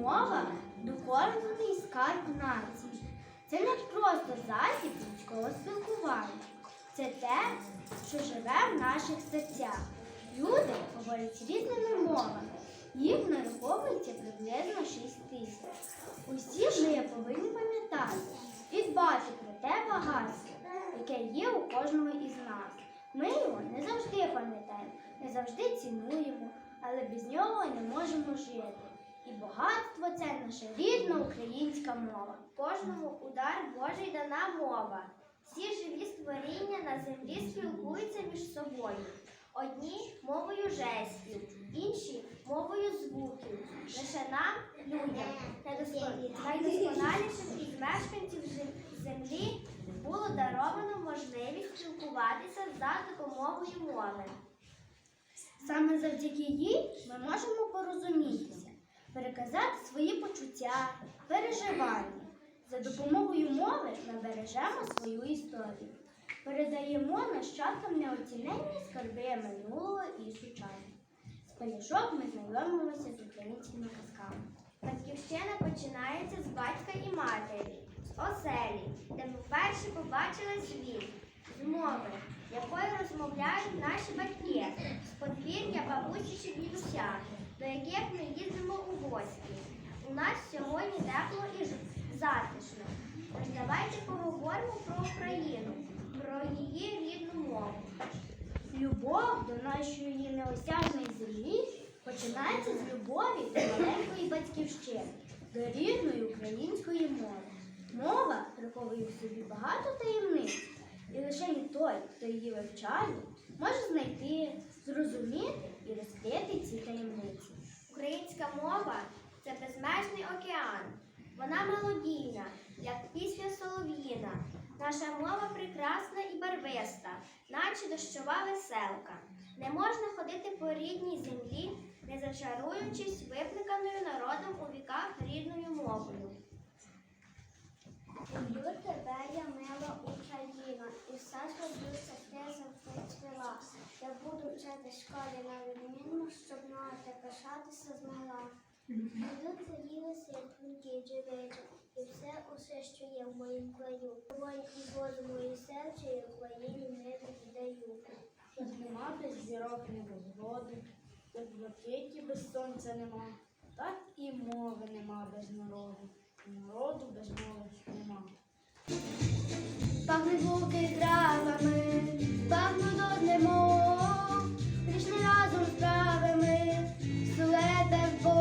Мова духовний скарб нації. Це не просто засіб людського спілкування. Це те, що живе в наших серцях. Люди говорять різними мовами. Їх нараховується приблизно 6 тисяч. Усі ж ми повинні пам'ятати і дбати про те багатство, яке є у кожного із нас. Ми його не завжди пам'ятаємо, не завжди цінуємо, але без нього не можемо жити. І багатство це наша рідна українська мова. Кожному удар Божий дана мова. Всі живі створіння на землі спілкуються між собою. Одні мовою жестів, інші мовою звуків. Лише нам, людям, найдоскон- найдосконалішим із мешканців землі було даровано можливість спілкуватися за допомогою мови. Саме завдяки їй ми можемо порозумітися, переказати свої почуття, переживання. За допомогою мови ми бережемо свою історію, передаємо нащадкам неоціненні скарби минулого і сучасного. З пелюшок ми знайомимося з українськими казками. Батьківщина починається з батька і матері, з оселі, де ми вперше побачили світ, з мови, якою розмовляють наші батьки, з подвір'я бабусі чи дідуся, до яких ми їздимо. Нас сьогодні тепло і затишно. Тож давайте поговоримо про Україну, про її рідну мову. Любов до нашої неосяжної землі починається з любові до маленької батьківщини, до рідної української мови. Мова приховує в собі багато таємниць, і лише не той, хто її вивчає, може знайти, зрозуміти і розкрити ці таємниці. Українська мова це безмежний океан. Вона мелодійна, як пісня солов'їна. Наша мова прекрасна і барвиста, наче дощова веселка. Не можна ходити по рідній землі, не зачаруючись викликаною народом у віках рідною мовою. Люблю тебе, я мила Україна, і все зроблю, щоб ти зацвіла. Я буду вчити школі на відмінно, щоб мати пишатися змогла. Поїлася, як тонкі джеречі, і все усе, що є в моїм краю. Вогонь і воду мої серця, і Україні не віддаю. Тут нема без зірок, не без води, як блакиті без сонця нема, так і мови нема без народу, і народу без мови нема. Пахнуть луки травами, пахнуть однемо, прийшли разом з травами, сулета Бог,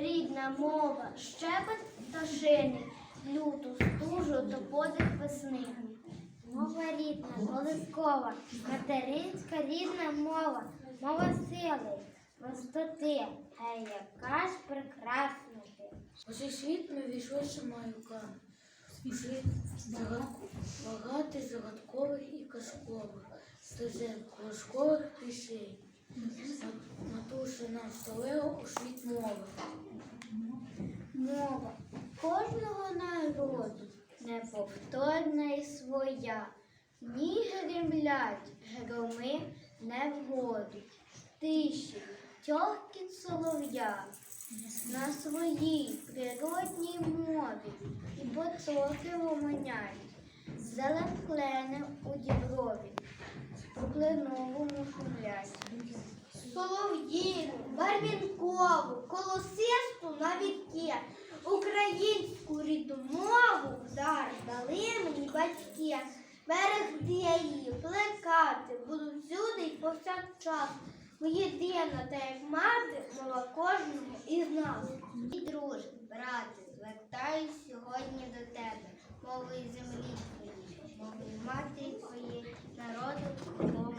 рідна мова, щебет пташини, люту стужу та подих весни. Мова рідна, колискова, материнська рідна мова, мова сили, простоти, гей, яка ж прекрасна ти. У цей світ ми війшли Шамаюка. Світ багатий загадкових і казкових, стезин колишкових пісень. Матуша нам столила у світ мови. Мова кожного народу неповторна і своя. Ні гремлять громи не вгоду. Тиші тьохкіт солов'я на своїй природній мові і потоки гомоняють. Зелен клени у діброві, у кленовому шумлять. Солов'їну, барвінкову, колосисту на віки, українську рідну мову дар дали мені батьки. Берегти її, плекати, буду всюди й повсякчас. Бо єдина та як мати, мова кожного із нас. І друже, брате, звертаюсь сьогодні до тебе, мовою землі твоєї, мовою матері твоєї, народу мову.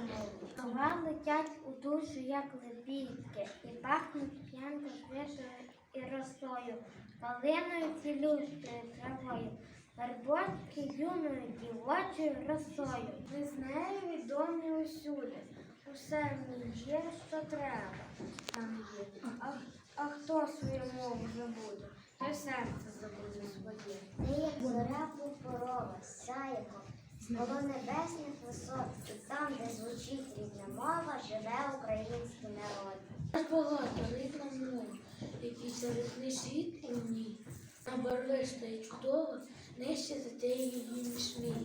Слова летять у душу, як лебідки, і пахнуть п'янко свіжою і росою, калиною цілющою травою, вербочки юною дівочою росою. Ми з нею відомі усюди. Усе в ній є, що треба. Там є. А, а хто свою мову забуде, той серце забуде своє. Ти як зоря пурпурова, сяєко, коло небесних висот, і там, де звучить рідна мова, живе український народ. Нас багато рідна мова, який зарисний світ у ній. Набарлиста і чудова, нижче за те її не сміє.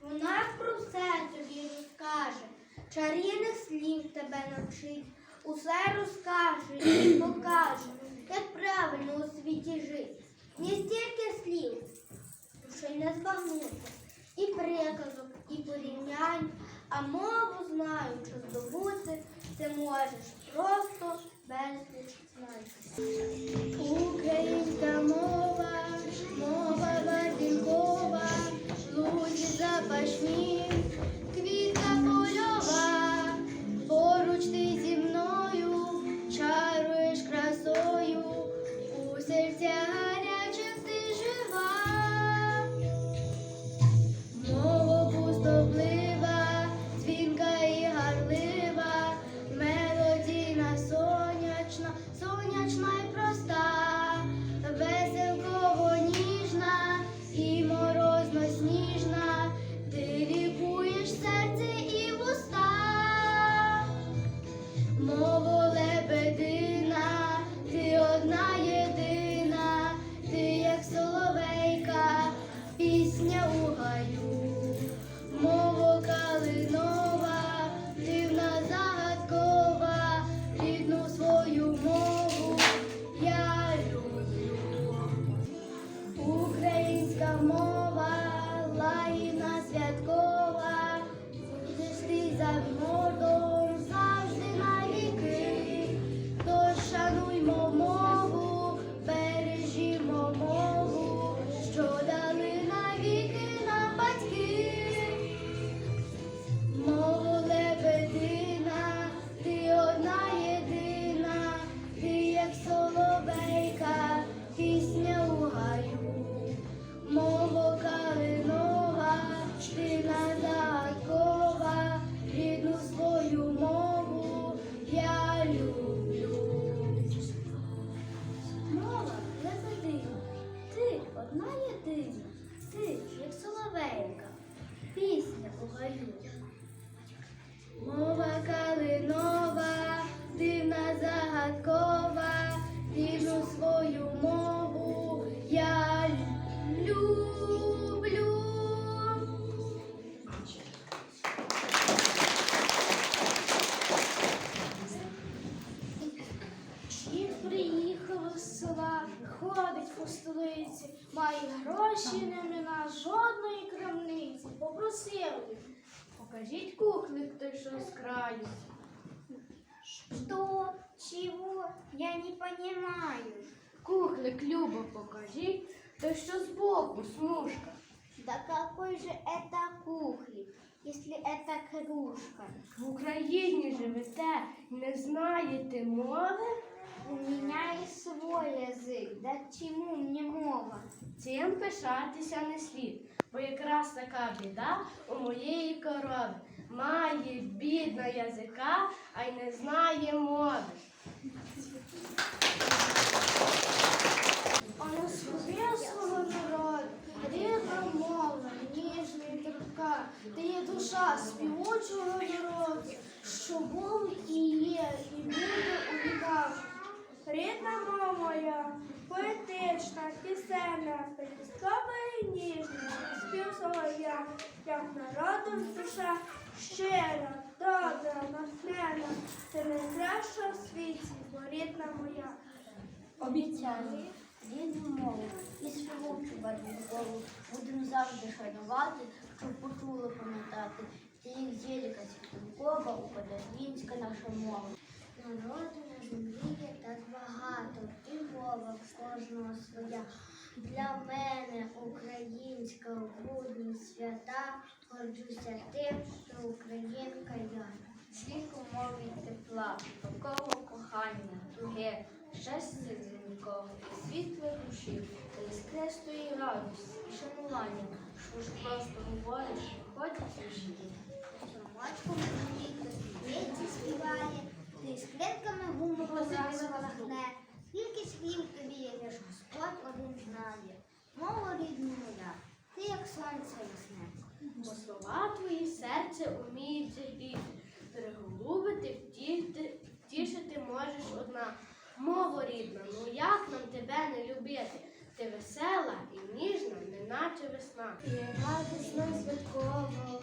Вона про все тобі розкаже, чарівних слів тебе навчить, усе розкаже і покаже, як правильно у світі жити. Не стільки слів, й не збагнути, і приказок, і порівнянь, а мову знаючи здобути, ти можеш просто безліч знань. Українська мова, мова барвінкова, луді запашні, Україні не знаєте мови? У меня и свой язык, да чему мне мова? Цим пишатися не слід, бо якраз така біда у моєї корови. Має бідна язика, а й не знає мови. А на своє свого народу, рідна мова, ніжна і терпка, ти є душа співочого народу, що був і є, і буде у віках. Рідна мова моя, поетична, пісенна, пелюсткова і ніжна, спів солов'я, як народу душа щира, добра, натхнена, ти найкраща в світі, бо рідна моя. Обіцяю, рідну мову і співучу барвінкову будемо завжди шанувати, щоб почули пам'ятати. Зіліка Світанкова, українська наша мова. Народу на землі є так багато, і мова кожного своя. Для мене українська в будні свята, горджуся тим, що українка я. Скільки мові тепла, такого кохання, туге, щастя нікого, і світлої душі, та іскрестої радості і шанування, що ж просто говориш, ходять у житті. Сумочку мені діти співає, ти з клетками гумору розмахне. Скільки слів тобі лиш Господь один знає. Мову рідну моя, ти як сонце ясне. Бо слова твої серце уміють зігріти, переголубити, втішити, втішити можеш одна. Мова рідна, ну як нам тебе не любити? Ти весела і ніжна, неначе весна. І радісно святково,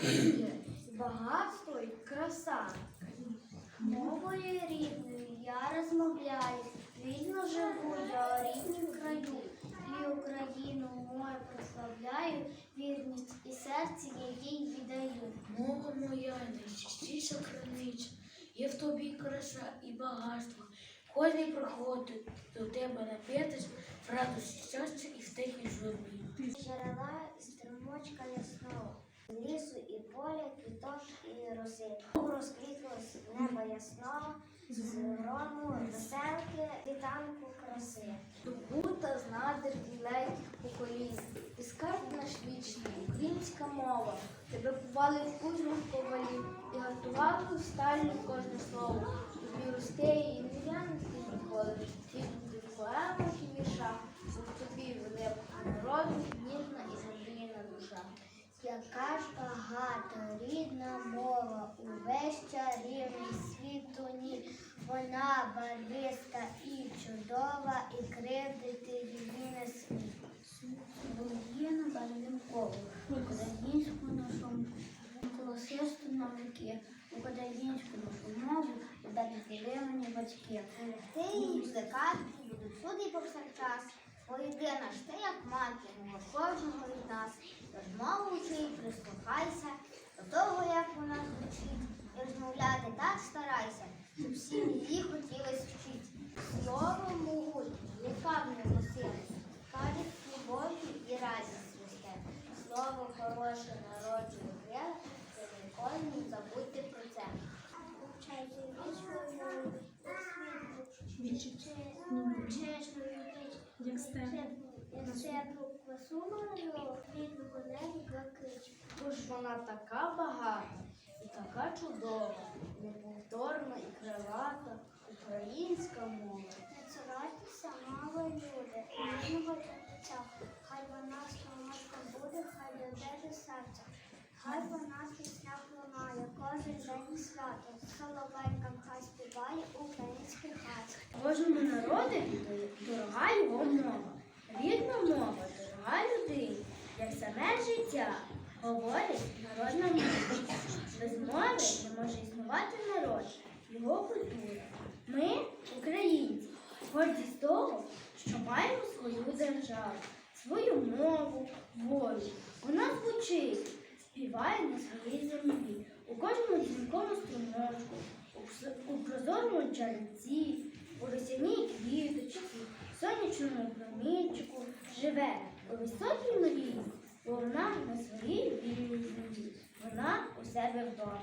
є багатство і краса. Мовою рідною я розмовляю, рідно живу я у ріднім краю, і Україну мою прославляю, вірність і серце їй віддаю. Мова моя найчистіша криниця, є в тобі краса і багатство. Кожний проходить до тебе напитись, в радості щастя і в тихій журбі. Джерела і струмочка ясного, лісу і поля, квіток і роси. Розквітлось небо ясного, з грому веселки, світанку краси. Добута з надр далеких поколінь. І скарб наш вічний, українська мова. Тебе бували в кузьмах ковалів і гартували у сталі кожне слово. Тобі росте і в'янути ніколи. Тільки в поемах і віршах, бо в тобі великого народу ніжна і задіяна душа. Яка ж багата рідна мова, увесь чарівний світ у. Вона барвиста і чудова, і кривдити її не смій. Володіяна барвним колом, українську нашу колосисту на віки, українську нашу мову дали мені батьки. Ти її плекати будуть всюди повсякчас. Бо єдина ж ти, як мати, кожного від нас. Тож мову вчи і прислухайся до того, як вона звучить, і розмовляти так старайся, щоб всім її хотілось вчити. Слово могутнє, в нього сила, любові і радість росте. Слово хороше народжує крила, це ніколи не забудьте про це. Як степ. Бо ж вона така багата і така чудова, неповторна і крилата, українська мова. Не цурайтеся, мало люди, ніжного дитя. Хай вона солодка буде, хай дойде серця. Хай вона пісня лунає, кожен день свято. Соловейкам хай співає український хат. Кожному народові дорога його мова. Рідна мова дорога людині, як саме життя. Говорить народна мова. Без мови не може існувати народ, його культура. Ми, українці, горді з того, що маємо свою державу, свою мову, волю. Вона звучить, співає на своїй землі, у кожному дзвінкому струмочку, у прозорому джерельці, у росяній квіточці, сонячному промінчику, живе у високій мрії, бо вона на своїй вільній землі, вона у себе вдома.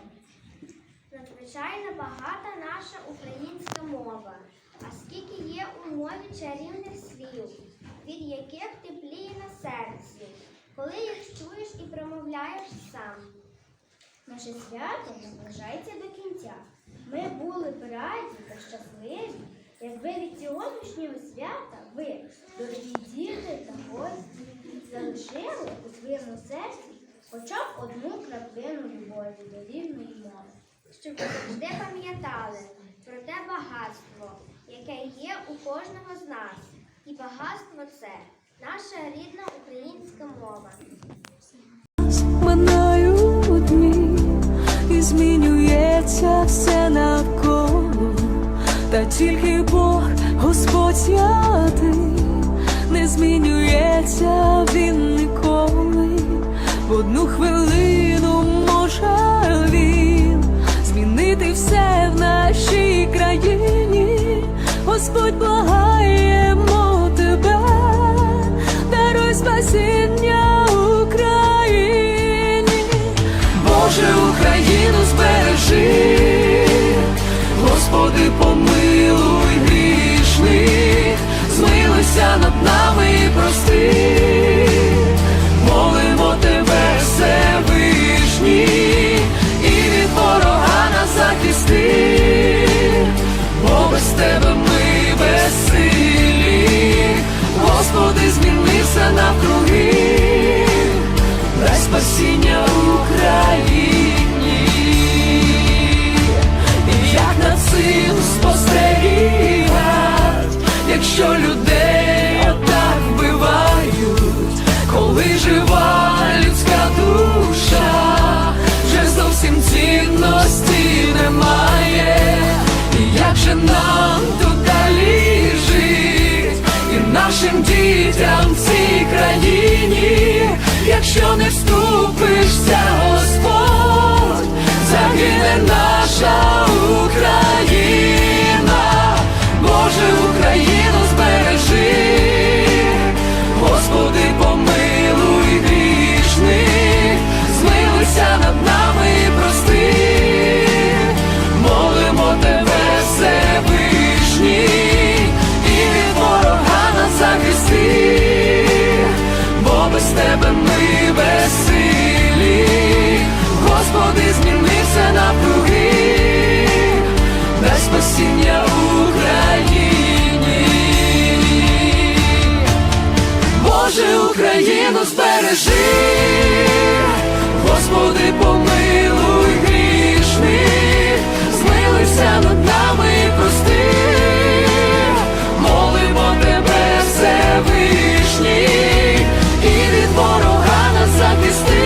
Надзвичайно багата наша українська мова. А скільки є у мові чарівних слів, від яких тепліє на серці, коли їх чуєш і промовляєш сам. Наше свято наближається до кінця. Ми були б раді та щасливі, якби від сьогоднішнього свята ви, дорогі діти та гості, залишили у своєму серці хоча б одну краплину любові до рідної мови. щоб ви завжди пам'ятали про те багатство, яке є у кожного з нас. І багатство це наша рідна українська мова. Минають дні і змінюється все навколо, та тільки Бог, Господь святий, не змінюється він ніколи. В одну хвилину може він змінити все в нашій країні. Господь благаємо тебе, даруй спасіння Україні. Боже, Україну змилуйся над нами і прости, молимо тебе, Всевишній, і від ворога нас захисти, бо без тебе ми безсилі, Господи, зміни все навкруги. Дай спасіння Україні, як над цим спостерігать, якщо людей якщо Україну збережи, Господи, помилуй грішний, змилися над нами прости, молимо тебе, все вишні, і від ворога нас захисти,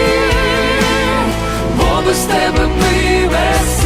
бо без тебе ми без.